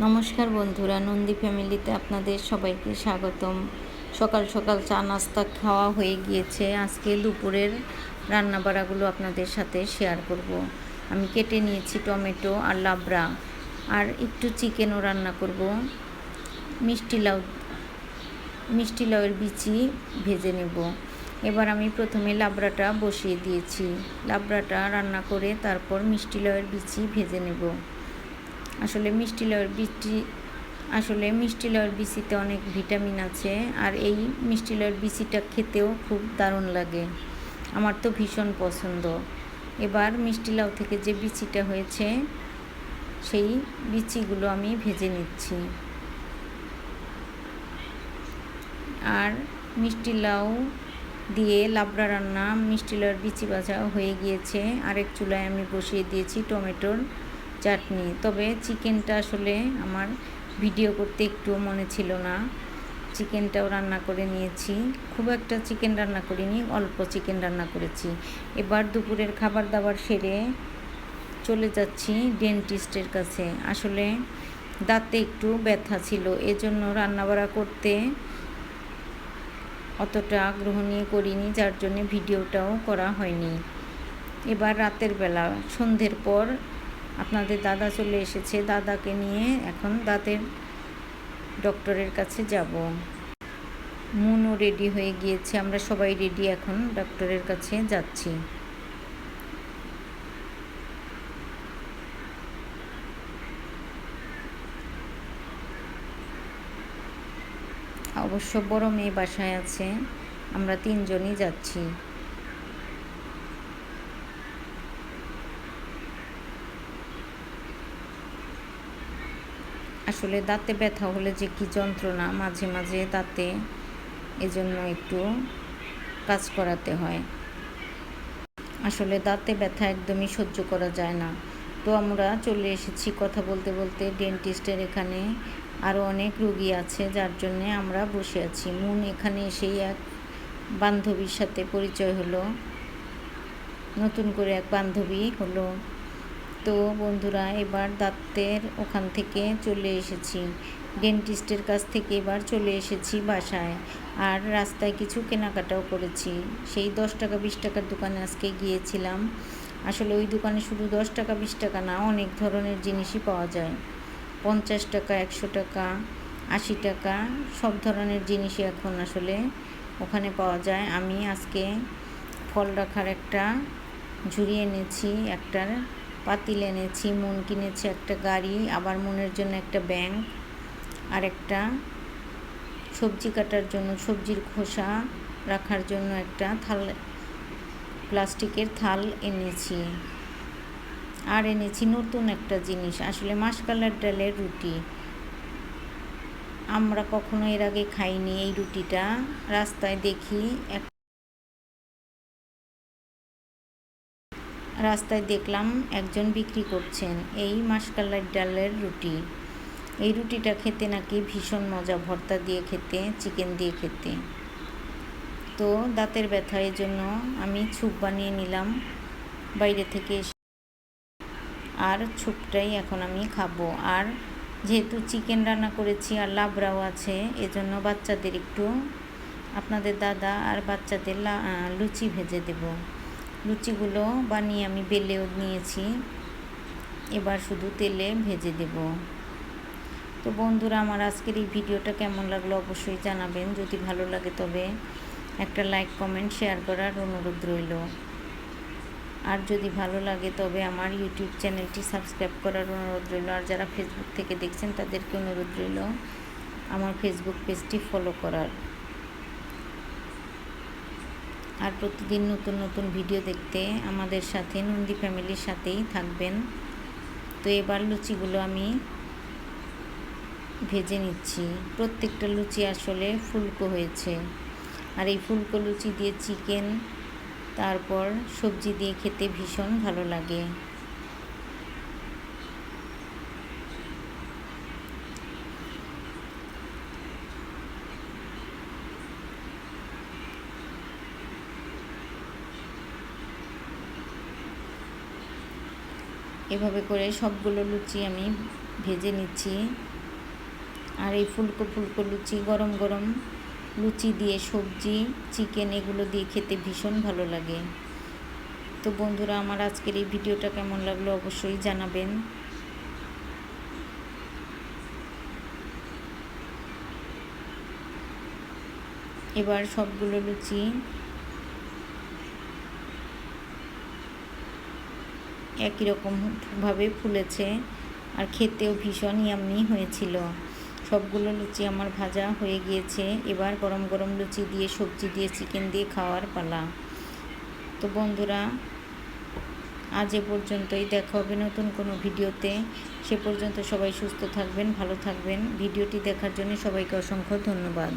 নমস্কার বন্ধুরা, নন্দী ফ্যামিলিতে আপনাদের সবাইকে স্বাগতম। সকাল সকাল চা নাস্তা খাওয়া হয়ে গিয়েছে। আজকে দুপুরের রান্নাবাড়াগুলো আপনাদের সাথে শেয়ার করব। আমি কেটে নিয়েছি টমেটো আর লাবড়া। আর একটু চিকেনও রান্না করব। মিষ্টি লাউ, মিষ্টি লাউয়ের বিচি ভেজে নেব। এবার আমি প্রথমে লাবড়াটা বসিয়ে দিয়েছি। লাবড়াটা রান্না করে তারপর মিষ্টি লাউয়ের বিচি ভেজে নেব। আসলে মিষ্টি লাউয়ের বিচি, আসলে মিষ্টি লাউয়ের বিচিতে অনেক ভিটামিন আছে, আর এই মিষ্টি লাউয়ের বিচিটা খেতেও খুব দারুণ লাগে। আমার তো ভীষণ পছন্দ। এবার মিষ্টি লাউ থেকে যে বিচিটা হয়েছে, সেই বিচিগুলো আমি ভেজে নিচ্ছি। আর মিষ্টি লাউ দিয়ে লাবড়া রান্না, মিষ্টি লাউয়ের বিচি ভাজা হয়ে গিয়েছে। আরেক চুলায় আমি বসিয়ে দিয়েছি টমেটোর চাটনি। তবে চিকেনটা আসলে আমার ভিডিও করতে একটুও মনে ছিল না। চিকেনটাও রান্না করে নিয়েছি। খুব একটা চিকেন রান্না করিনি, অল্প চিকেন রান্না করেছি। এবার দুপুরের খাবার দাবার সেরে চলে যাচ্ছি ডেন্টিস্টের কাছে। আসলে দাঁতে একটু ব্যথা ছিল, এজন্য রান্নাবাড়া করতে অতটা আগ্রহ নিয়ে করিনি, যার জন্যে ভিডিওটাও করা হয়নি। এবার রাতের বেলা, সন্ধ্যের পর আপনাদের দাদা চলে এসেছে। দাদাকে নিয়ে এখন দাঁতের ডক্টরের কাছে যাব। মুনও রেডি হয়ে গিয়েছে। আমরা সবাই রেডি এখন ডক্টরের কাছে যাচ্ছি। অবশ্য বড় মেয়ে বাসায় আছে। আমরা তিনজনই যাচ্ছি। আসলে দাঁতে ব্যথা হলে যে কি যন্ত্রণা, মাঝে মাঝে দাঁতে এজন্য একটু কাজ করাতে হয়। আসলে দাঁতে ব্যথা একদমই সহ্য করা যায় না। তো আমরা চলে এসেছি কথা বলতে বলতে ডেন্টিস্টের এখানে। আরও অনেক রুগী আছে যার জন্যে আমরা বসে আছি। মুন এখানে এসেই এক বান্ধবীর সাথে পরিচয় হলো। নতুন করে এক বান্ধবী হলো। তো বন্ধুরা, এবার দাঁতের ওখান থেকে চলে এসেছি। ডেন্টিস্টের কাছ থেকে এবার চলে এসেছি বাসায়। আর রাস্তায় কিছু কেনাকাটাও করেছি। সেই দশ টাকা, বিশ টাকার দোকানে আজকে গিয়েছিলাম। আসলে ওই দোকানে শুধু দশ টাকা, বিশ টাকা না, অনেক ধরনের জিনিসই পাওয়া যায়। পঞ্চাশ টাকা, একশো টাকা, আশি টাকা, সব ধরনের জিনিসই এখন আসলে ওখানে পাওয়া যায়। আমি আজকে ফল রাখার একটা ঝুড়ি এনেছি, একটার পাতিল এনেছি, মন কিনেছে একটা গাড়ি, আবার মনের জন্য একটা ব্যাংক আর একটা সবজি কাটার জন্য, সবজির খোসা রাখার জন্য একটা থাল, প্লাস্টিকের থাল এনেছি। আর এনেছি নতুন একটা জিনিস, আসলে মাসকালার ডালের রুটি। আমরা কখনো এর আগে খাইনি এই রুটিটা, রাস্তায় দেখি এক রাস্তায় দেখলাম একজন বিক্রি করছেন এই মাসকালার ডালের রুটি। এই রুটিটা খেতে নাকি ভীষণ মজা, ভর্তা দিয়ে খেতে, চিকেন দিয়ে খেতে। তো দাঁতের ব্যথা এই জন্য আমি ছুপ বানিয়ে নিলাম, বাইরে থেকে আর ছুপটাই এখন আমি খাব। আর যেহেতু চিকেন রান্না করেছি আর লাবড়াও আছে, এজন্য বাচ্চাদের একটু আপনাদের দাদা আর বাচ্চাদের লুচি ভেজে দেবো। লুচিগুলো বানিয়ে আমি বেলেও নিয়েছি। এবার শুধু তেলে ভেজে দেব। তো বন্ধুরা, আমার আজকের এই ভিডিওটা কেমন লাগল অবশ্যই জানাবেন। যদি ভালো লাগে তবে একটা লাইক, কমেন্ট, শেয়ার করার অনুরোধ রইল। আর যদি ভালো লাগে তবে আমার ইউটিউব চ্যানেলটি সাবস্ক্রাইব করার অনুরোধ রইল। আর যারা ফেসবুক থেকে দেখছেন তাদেরকে অনুরোধ রইল আমার ফেসবুক পেজটি ফলো করার। আর প্রতিদিন নতুন নতুন ভিডিও দেখতে আমাদের সাথে, নন্দী ফ্যামিলির সাথেই থাকবেন। তো এবার লুচিগুলো আমি ভেজে নিচ্ছি। প্রত্যেকটা লুচি আসলে ফুলকো হয়েছে। আর এই ফুলকো লুচি দিয়ে চিকেন, তারপর সবজি দিয়ে খেতে ভীষণ ভালো লাগে। এভাবে করে সবগুলো লুচি আমি ভেজে নিচ্ছি। আর এই ফুলকো ফুলকো লুচি, গরম গরম লুচি দিয়ে সবজি, চিকেন এগুলো দিয়ে খেতে ভীষণ ভালো লাগে। তো বন্ধুরা, আমার আজকের এই ভিডিওটা কেমন লাগল অবশ্যই জানাবেন। এবার সবগুলো লুচি একই রকমভাবে ফুলেছে আর খেতেও ভীষণ ইয়াম্মি হয়েছিল। সবগুলো লুচি আমার ভাজা হয়ে গিয়েছে। এবার গরম গরম লুচি দিয়ে, সবজি দিয়ে চিকেন দিয়ে খাওয়ার পালা। তো বন্ধুরা, আজ এ পর্যন্তই। দেখা হবে নতুন কোনো ভিডিওতে। সে পর্যন্ত সবাই সুস্থ থাকবেন, ভালো থাকবেন। ভিডিওটি দেখার জন্য সবাইকে অসংখ্য ধন্যবাদ।